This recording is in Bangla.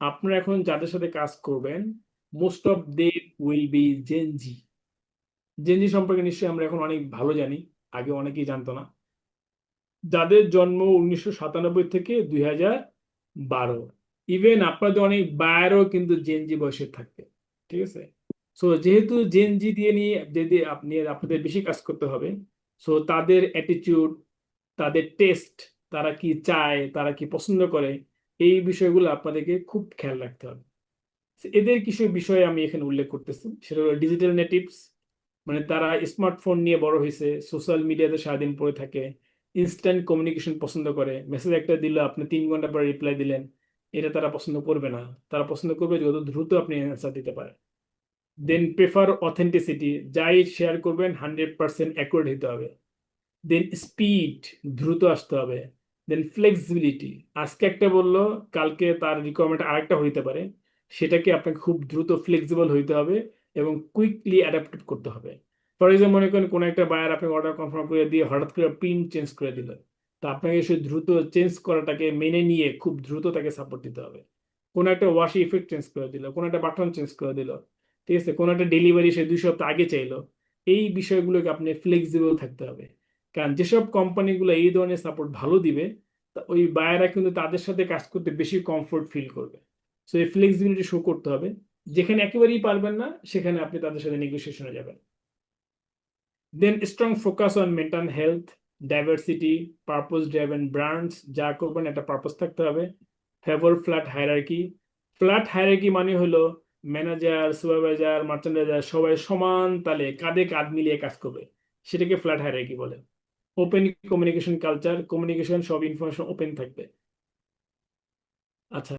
আপনারা এখন যাদের সাথে কাজ করবেন most of they will be Gen Z Gen Z সম্পর্কে নিশ্চয়ই আমরা এখন অনেক ভালো জানি, আগে অনেকেই জানতো না। যাদের জন্ম উনিশশো সাতানব্বই থেকে দুই হাজার বারো। ইভেন আপনাদের অনেক বায়ারও কিন্তু জেনজি বয়সে থাকবে ঠিক আছে? সো যেহেতু জেনজি দিয়ে নিয়ে যদি আপনি আপনাদের বেশি কাজ করতে হবে সো তাদের অ্যাটিটিউড তাদের টেস্ট তারা কি চায়, তারা কি পছন্দ করে এই বিষয়গুলো আপনাদেরকে খুব খেয়াল রাখতে হবে। এদের কিছু বিষয় আমি এখানে উল্লেখ করতেছি। সেটা হলো ডিজিটাল নেটিভস মানে তারা স্মার্টফোন নিয়ে বড় হয়েছে সোশ্যাল মিডিয়াতে সারাদিন পড়ে থাকে ইনস্ট্যান্ট কমিউনিকেশন পছন্দ করে মেসেজ একটা দিল, আপনি তিন ঘণ্টা পরে রিপ্লাই দিলেন, এটা তারা পছন্দ করবে না। তারা পছন্দ করবে যত দ্রুত আপনি অ্যান্সার দিতে পারেন। দেন প্রেফার অথেন্টিসিটি যাই শেয়ার করবেন হান্ড্রেড পার্সেন্ট অ্যাকুরেট হতে হবে। দেন স্পিড দ্রুত আসতে হবে। দেন ফ্লেক্সিবিলিটি আজকে একটা বলল, কালকে তার রিকোয়ারমেন্ট আরেকটা হইতে পারে। সেটাকে আপনাকে খুব দ্রুত ফ্লেক্সিবল হইতে হবে এবং কুইকলি অ্যাডাপ্ট করতে হবে। ফর এক্সাম্পল মনে করেন কোনো একটা বায়ার আপনি অর্ডার কনফার্ম করে দিয়ে হঠাৎ করে প্রিন্ট চেঞ্জ করে দিল। তা আপনাকে সে দ্রুত চেঞ্জ করাটাকে মেনে নিয়ে খুব দ্রুত তাকে সাপোর্ট দিতে হবে। কোনো একটা ওয়াশ ইফেক্ট চেঞ্জ করে দিল, কোনো একটা বাটন চেঞ্জ করে দিল। ঠিক আছে? কোনো একটা ডেলিভারি সে দুই সপ্তাহ আগে চাইলো। এই বিষয়গুলোকে আপনি ফ্লেক্সিবল থাকতে হবে। কারণ যেসব কোম্পানিগুলো এই ধরনের সাপোর্ট ভালো দিবে ওই বায়ারা কিন্তু তাদের সাথে কাজ করতে বেশি কমফোর্ট ফিল করবে। সো এই ফ্লেক্সিবিলিটি শো করতে হবে। যেখানে একেবারেই পারবেন না, সেখানে আপনি তাদের সাথে নেগোসিয়েশনে যাবেন। Then strong focus on mental health diversity purpose driven brands যা করবেন একটা পারপোজ থাকতে হবে। Favour flat hierarchy flat hierarchy মানে হলো ম্যানেজার সুপারভাইজার মার্চেন্ডাইজার সবাই সমান তালে কাঁধে কাঁধ মিলিয়ে কাজ করবে। সেটাকে ফ্ল্যাট হায়ারার্কি বলে। ওপেন কমিউনিকেশন কালচার কমিউনিকেশন সব ইনফরমেশন ওপেন থাকবে। আচ্ছা।